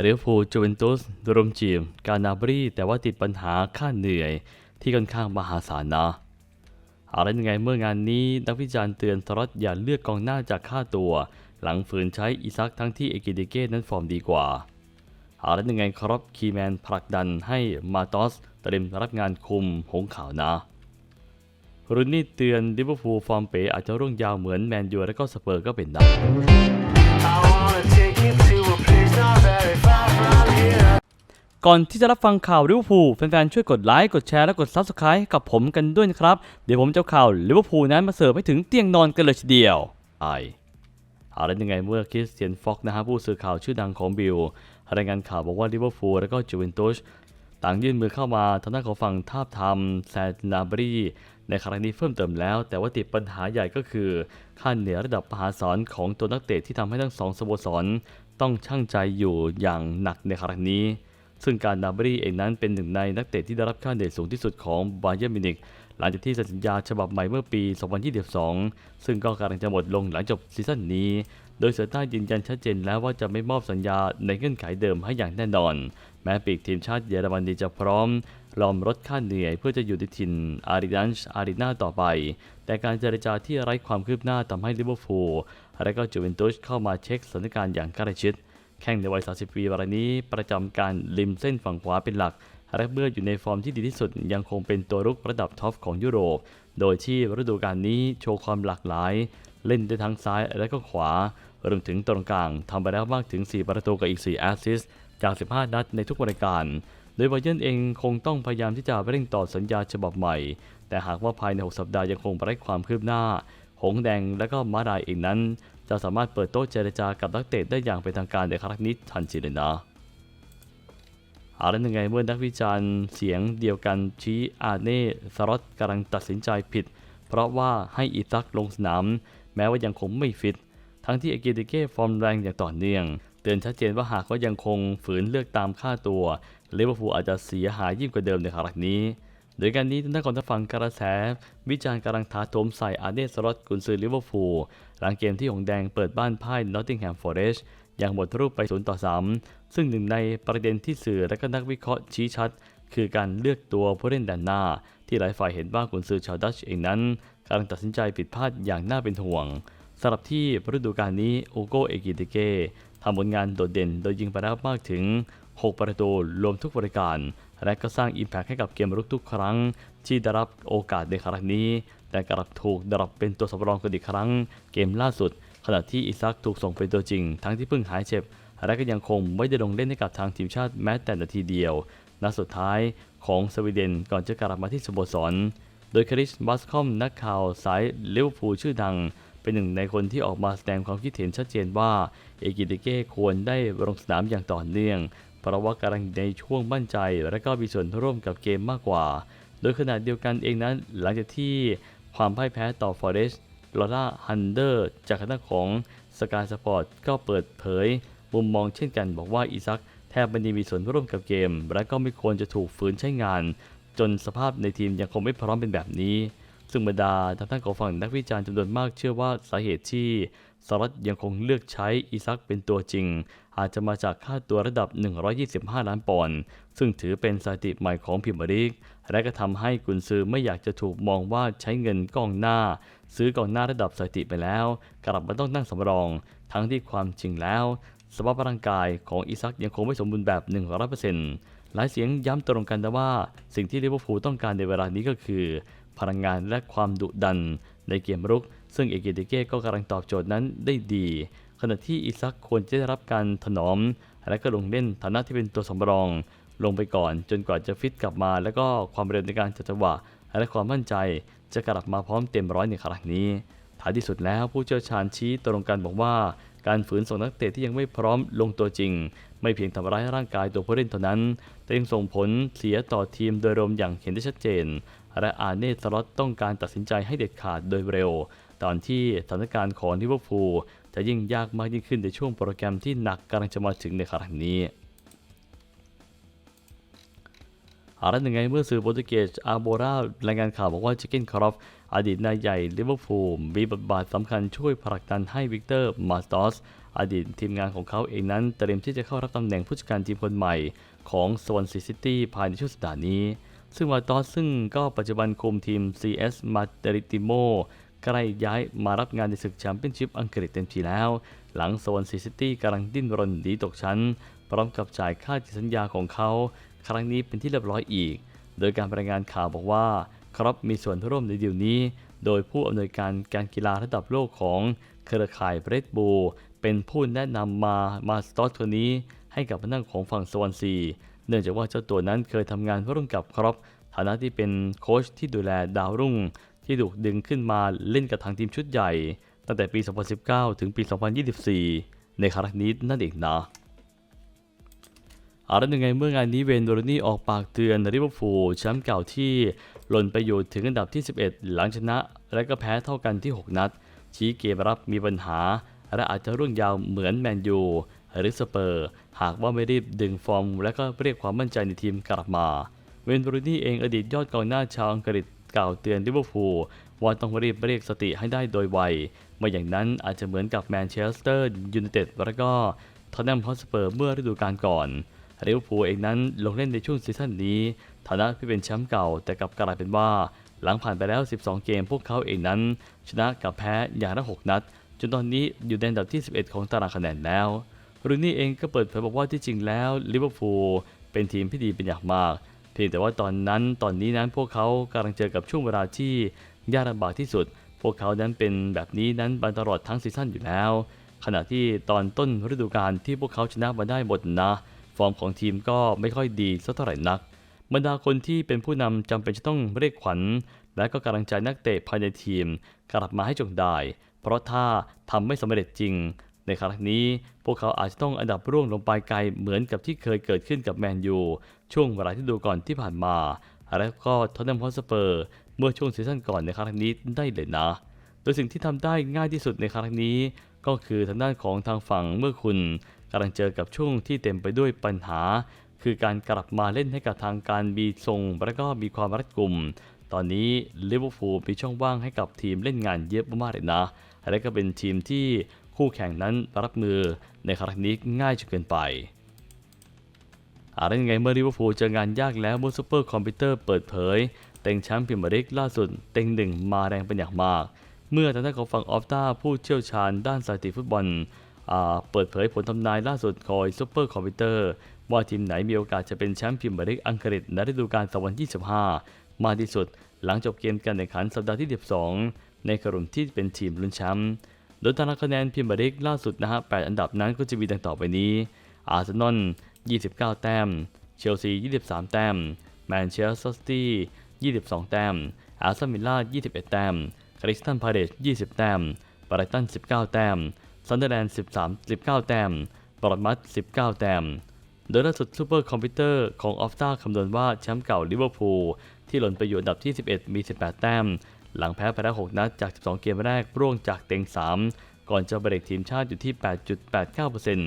เรอัลพูลจูเวนตุสรวมจีมกานาบรีแต่ว่าติดปัญหาค่าเหนื่อยที่ค่อนข้างมหาศาลนะอาละยังไงเมื่องานนี้นักวิจารณ์เตือนสล็อตอย่าเลือกกองหน้าจากค่าตัว หลังฝืนใช้อิซักทั้งที่เอกิเดเก้นั้นฟอร์มดีกว่าอาละยังไงครอปคีแมนผลักดันให้มาตอสเตรียมรับงานคุมหงข่าวนะรุนนี่เตือนลิเวอร์พูลฟอร์มเป๋อาจจะร่วงยาวเหมือนแมนยูและก็สเปอร์ก็เป็นได้ ก่อนที่จะรับฟังข่าวลิเวอร์พูลแฟนๆช่วยกดไลค์กดแชร์และกด Subscribe ให้กับผมกันด้วยนะครับ เดี๋ยวผมจะข่าวลิเวอร์พูลนั้นมาเสิร์ฟให้ถึงเตียงนอนกันเลยทีเดียวไอเอาแล้วยังไงเมื่อคริสเตียนฟ็อกนะฮะผู้สื่อข่าวชื่อดังของบิลรายงานข่าวบอกว่าลิเวอร์พูลและก็จูเวนตุสต่างยื่นมือเข้ามาทางด้านของฝั่งทาบทามแซนนาบรีในครั้งนี้เพิ่มเติมแล้ว แต่ว่าติดปัญหาใหญ่ก็คือ ค่าเหนือระดับมหาศาลของตัวนักเตะที่ทำให้ทั้งสองสโมสรต้องชั่งใจอยู่อย่างหนักในครั้งนี้ ซึ่งการนาบรีเองนั้นเป็นหนึ่งในนักเตะที่ได้รับค่าเหนื่อยสูงที่สุดของบาเย r n มินิกหลังจากที่สัญญาฉบับใหม่เมื่อปี 2022 ซึ่งก็กำลังจะหมดลงหลังจบซีซั่นนี้ โดยเสือใต้ยืนยันชัดเจนแล้วว่าจะไม่มอบสัญญาในเงื่อนไขเดิมให้อย่างแน่นอน แม้ปีกทีมชาติเยอรมนีจะพร้อมรอมลดค่าเหนื่อยเพื่อจะอยู่ในถิ่นอาริดันช์อารีนาต่อไป แต่การเจรจาที่ไร้ความคืบหน้าทำให้ลิเวอร์พูลและก็จูเวนตุสเข้ามาเช็คสถานการณ์อย่างใกล้ชิด แข่งในวัย 30 ปีรายนี้ประจำการริมเส้นฝั่งขวาเป็นหลักและเมื่ออยู่ในฟอร์มที่ดีที่สุดยังคงเป็นตัวรุกระดับท็อปของยุโรป โดยที่ฤดูกาลนี้โชว์ความหลากหลาย เล่นได้ทั้งซ้ายและก็ขวารวมถึงตรงกลางทำไปแล้วมากถึง 4 ประตูกับอีก 4 แอสซิสจาก 15 นัดในทุกรายการ โดยบาเยนเองคงต้องพยายามที่จะเร่งต่อสัญญาฉบับใหม่ แต่หากว่าภายใน 6 สัปดาห์ยังคงไร้ความคืบหน้า หงแดงและก็มาดายเองนั้น จะสามารถเปิดโต๊ะเจรจากับนักเตะได้อย่างเป็นทางการในครั้งนี้ทันทีเลยนะอาแล้วยังไงเมื่อนักวิจารณ์เสียงเดียวกันชี้อาเน่สรอตกำลังตัดสินใจผิด เพราะว่าให้อีซักลงสนาม แม้ว่ายังคงไม่ฟิต ทั้งที่เอเกติเก้ฟอร์มแรงอย่างต่อเนื่องเตือนชัดเจนว่าหากว่ายังคงฝืนเลือกตามค่าตัวลิเวอร์พูลอาจจะเสียหายยิ่งกว่าเดิมในครั้งนี้ โดยการนี้ทางด้านของทางฝั่งกระแส วิจารณ์กำลังถาโถมใส่อาเนสรอตกุนซือลิเวอร์พูลหลังเกมที่หงแดงเปิดบ้านพ่ายนอตติงแฮมฟอร์เรส์อย่างหมดรูปไป0ต่อ3ซึ่งหนึ่งในประเด็นที่สื่อและก็นักวิเคราะห์ชี้ชัด คือการเลือกตัวผู้เล่นด้านหน้า ที่หลายฝ่ายเห็นว่ากุนซือชาวดัชเองนั้นกำลังตัดสินใจผิดพลาดอย่างน่าเป็นห่วงสำหรับที่ฤดูกาลนี้โอโกเอกิเตเกทำผลงานโดดเด่นโดยยิงไปแล้วมากถึง 6 ประตูรวมทุกบริการ และก็สร้างอิมแพคให้กับเกมรุกทุกครั้ง ที่ได้รับโอกาสในครั้งนี้ แต่กลับถูกดรอปเป็นตัวสำรองกันอีกครั้ง เกมล่าสุด ขณะที่อิซักถูกส่งเป็นตัวจริง ทั้งที่เพิ่งหายเจ็บ และก็ยังคงไม่ได้ลงเล่นให้กับทางทีมชาติแม้แต่นาทีเดียวนัดสุดท้ายของสวีเดนก่อนจะกลับมาที่สโมสร โดยคริสบัสคอมนักข่าวสายลิเวอร์พูลชื่อดัง เป็นหนึ่งในคนที่ออกมาแสดงความคิดเห็นชัดเจนว่า เอกิติเก้ควรได้ลงสนามอย่างต่อเนื่อง เพราะว่ากำลังในช่วงมั่นใจ และก็มีส่วนร่วมกับเกมมากกว่า โดยขณะเดียวกันเองนั้น หลังจากที่ความพ่ายแพ้ต่อฟอเรสต์ลอร่าฮันเดอร์จากคณะของสกายสปอร์ตก็เปิดเผย มุมมองเช่นกันบอกว่าอีซักแทบไม่ได้มีส่วนร่วมกับเกม และก็ไม่ควรจะถูกฝืนใช้งาน จนสภาพในทีมยังคงไม่พร้อมเป็นแบบนี้ ซึ่งบรรดาทางด้านของฝั่งนักวิจารณ์จำนวนมากเชื่อว่าสาเหตุที่ สลัดยังคงเลือกใช้อีซักเป็นตัวจริง อาจจะมาจากค่าตัวระดับ 125 ล้านปอนด์ซึ่งถือเป็นสถิติใหม่ของพิมพ์ลีกและก็ทำให้กุนซือไม่อยากจะถูกมองว่าใช้เงินกองหน้า ซื้อกองหน้าระดับสถิติไปแล้ว กลับมาต้องนั่งสำรอง ทั้งที่ความจริงแล้ว สภาพร่างกายของอีซักยังคงไม่สมบูรณ์แบบ 100%หลายเสียงย้ำตรงกันนะว่า สิ่งที่ลิเวอร์พูลต้องการในเวลานี้ก็คือ พลังงานและความดุดันในเกมรุก ซึ่งเอเกติเก้ก็กำลังตอบโจทย์นั้นได้ดี ขณะที่อิซักควรจะได้รับการถนอม และก็ลงเล่นฐานะที่เป็นตัวสำรอง ลงไปก่อนจนกว่าจะฟิตกลับมา แล้วก็ความเร็วในการจัดจังหวะและความมั่นใจจะกลับมาพร้อมเต็มร้อยในครั้งนี้ท้ายที่สุดแล้วผู้เชี่ยวชาญชี้ตรงกันบอกว่า การฝืนส่งนักเตะที่ยังไม่พร้อมลงตัวจริง ไม่เพียงทำร้ายร่างกายตัวผู้เล่นเท่านั้น แต่ยังส่งผลเสียต่อทีมโดยรวมอย่างเห็นได้ชัดเจน และอาเน่สล็อตต้องการตัดสินใจให้เด็ดขาดโดยเร็ว ตอนที่สถานการณ์ของลิเวอร์พูลจะยิ่งยากมากยิ่งขึ้นในช่วงโปรแกรมที่หนักกำลังจะมาถึงในครั้งนี้อารันยังไงเมื่อสื่อโปรตุเกสอาโบรารายงานข่าวบอกว่าจิกเก้นครอฟอดีตนายใหญ่ลิเวอร์พูลมีบทบาทสำคัญช่วยผลักดันให้วิกเตอร์มาสตอสอดีตทีมงานของเขาเองนั้นเตรียมที่จะเข้ารับตำแหน่งผู้จัดการทีมคนใหม่ของสวอนซีซิตี้ภายในช่วงสัปดาห์นี้ ซึ่งวาตอสซึ่งก็ปัจจุบันคุมทีม CS m a d r i t i m o ใกล้ย้ายมารับงานในศึกแชมเปี้ยนชิพอังกฤษเต็มทีแล้ว หลังโซนซีซิตี้กำลังดิ้นรนหนีตกชั้น พร้อมกับจ่ายค่าสัญญาของเขา ครั้งนี้เป็นที่เรียบร้อยอีก โดยการรายงานข่าวบอกว่าครับมีส่วนร่วมในดีลนี้ โดยผู้อำนวยการการกีฬาระดับโลกของเครือข่ายเบรดบูเป็นผู้แนะนำมามาสตอสคนนี้ ให้กับพนักของฝั่งสวอนซีเนื่องจากว่าเจ้าตัวนั้นเคยทำงานร่วมกับครอปฐานะที่เป็นโค้ชที่ดูแลดาวรุ่ง ที่ถูกดึงขึ้นมาเล่นกับทางทีมชุดใหญ่ ตั้งแต่ปี 2019 ถึงปี 2024 ในครั้งนี้นั่นเองนะเอาแล้วยังไงเมื่องานนี้เวนโดรนี่ออกปากเตือนลิเวอร์พูลแชมป์เก่าที่หล่นไปอยู่ถึงอันดับที่ 11 หลังชนะ และก็แพ้เท่ากันที่ 6 นัด ชี้เกมรับมีปัญหา และอาจจะรุ่งยาวเหมือนแมนยูหรือสเปอร์ หากว่าไม่รีบดึงฟอร์ม และก็เรียกความมั่นใจในทีมกลับมา เวนโดรนี่เองอดีตยอดกองหน้าชาวอังกฤษ กล่าวเตือนลิเวอร์พูลว่าต้องรีบเรียกสติให้ได้โดยไวไม่อย่างนั้นอาจจะเหมือนกับแมนเชสเตอร์ยูไนเต็ดและก็ทอตแนมฮอสเปอร์เมื่อฤดูกาลก่อนลิเวอร์พูลเองนั้นลงเล่นในช่วงซีซั่นนี้ ฐานะที่เป็นแชมป์เก่าแต่กลับกลายเป็นว่า หลังผ่านไปแล้ว 12 เกมพวกเขาเองนั้น ชนะกับแพ้อย่างละ 6 นัด จนตอนนี้อยู่ในอันดับที่ 11 ของตารางคะแนนแล้วรูนี่เองก็เปิดเผยบอกว่าที่จริงแล้วลิเวอร์พูลเป็นทีมที่ดีเป็นอย่างมาก เพียงแต่ว่าตอนนั้นตอนนี้นั้นพวกเขากำลังเจอกับช่วงเวลาที่ยากลำบากที่สุด พวกเขานั้นเป็นแบบนี้นั้นมาตลอดทั้งซีซั่นอยู่แล้ว ขณะที่ตอนต้นฤดูกาลที่พวกเขาชนะมาได้หมดนะ ฟอร์มของทีมก็ไม่ค่อยดีสักเท่าไหร่นักบรรดาคนที่เป็นผู้นำจำเป็นจะต้องเรียกขวัญ และก็กำลังใจนักเตะภายในทีม กลับมาให้จงได้ เพราะถ้าทำไม่สำเร็จจริง ในครั้งนี้พวกเขาอาจจะต้องอันดับร่วงลงไปไกลเหมือนกับที่เคยเกิดขึ้นกับแมนยูช่วงเวลาที่ดูก่อนที่ผ่านมา และก็ทอตแนมฮอสเปอร์ เมื่อช่วงซีซั่นก่อนในครั้งนี้ได้เลยนะ โดยสิ่งที่ทำได้ง่ายที่สุดในครั้งนี้ ก็คือทางด้านของทางฝั่งเมื่อคุณกำลังเจอกับช่วงที่เต็มไปด้วยปัญหา คือการกลับมาเล่นให้กับทางการมีทรงและก็มีความรัดกุมตอนนี้ลิเวอร์พูลมีช่องว่างให้กับทีมเล่นงานเยอะมากๆเลยนะ และก็เป็นทีมที่ คู่แข่งนั้นรับมือในครั้งนี้ง่ายจนเกินไปอะไรยังไงเมื่อลิเวอร์พูลเจองานยากแล้วเมื่อซูเปอร์คอมพิวเตอร์เปิดเผย เต็งแชมป์พรีเมียร์ลีกล่าสุด เต็งหนึ่งมาแรงเป็นอย่างมาก เมื่อทางด้านของฝั่งออฟตาผู้เชี่ยวชาญด้านสถิติฟุตบอลเปิดเผยผลทำนายล่าสุดของซูเปอร์คอมพิวเตอร์ว่าทีมไหนมีโอกาสจะเป็นแชมป์พรีเมียร์ลีกอังกฤษในฤดูกาล2025 มากที่สุด หลังจบเกมการแข่งขันสัปดาห์ที่ 12 ในกลุ่มที่เป็นทีมลุ้นแชมป์ โดยตารางคะแนนพรีเมียร์ลีกล่าสุดนะฮะ8อันดับนั้นก็จะมีดังต่อไปนี้ อาร์เซนอล 29 แต้ม เชลซี 23 แต้ม แมนเชสเตอร์ซิตี้ 22 แต้ม อาร์เซนมิลล่า 21 แต้มคริสตันพาเลต20 แต้มบรตัน 19 แต้ม ซันเดอร์แลนด์ 13 19 แต้มบรอดมัส19 แต้ม โดยล่าสุดซูเปอร์คอมพิวเตอร์ของออฟตาคำนวณว่าแชมป์เก่าลิเวอร์พูลที่หล่นไปอยู่อันดับที่ 11 มี 18 แต้ม หลังแพ้ไปแล้ว6นัดจาก 12 เกมแรกร่วงจากเต็ง 3 ก่อนจะเบรกทีมชาติอยู่ที่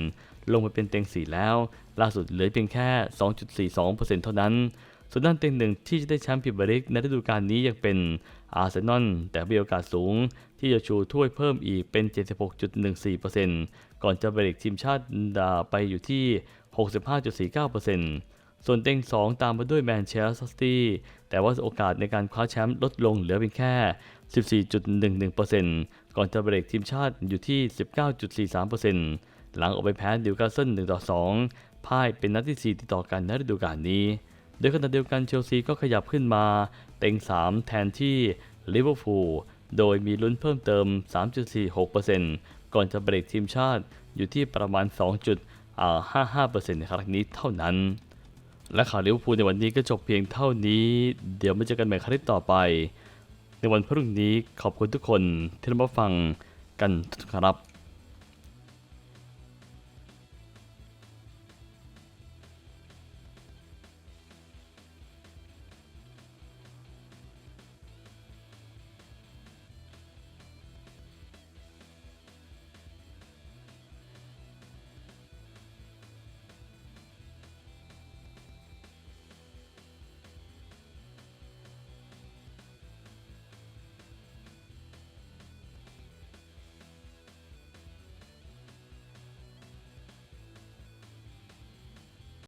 8.89%ลงไปเป็นเต็ง 4 แล้ว ล่าสุดเหลือเพียงแค่ 2.42%เท่านั้น ส่วนด้านเต็งหนึ่งที่จะได้แชมป์พรีเมียร์ลีกในฤดูกาลนี้ยังเป็นอาร์เซนอลแต่มีโอกาสสูง ที่จะชูถ้วยเพิ่มอีกเป็น 76.14%ก่อนจะเบรกทีมชาติไปอยู่ที่ 65.49% ส่วนเต็ง 2 ตามมาด้วยแมนเชสเตอร์ซิตี้แต่ว่าโอกาสในการคว้าแชมป์ลดลงเหลือเพียงแค่ 14.11%ก่อนจะเบรกทีมชาติอยู่ที่ 19.43%หลังออกไปแพ้ดิวคาสเซิล1ต่อ2พ่ายเป็นนัดที่ 4 ติดต่อกันในฤดูกาลนี้ โดยขณะเดียวกันเชลซีก็ขยับขึ้นมา เต็ง 3 แทนที่ลิเวอร์พูลโดยมีลุ้นเพิ่มเติม 3.46%ก่อนจะเบรกทีมชาติอยู่ที่ประมาณ 2.55%ในครั้งนี้เท่านั้น และข่าวลิเวอร์พูลในวันนี้ก็จบเพียงเท่านี้ เดี๋ยวมาเจอกันใหม่คลิปต่อไป ในวันพรุ่งนี้ขอบคุณทุกคนที่รับฟังกันครับ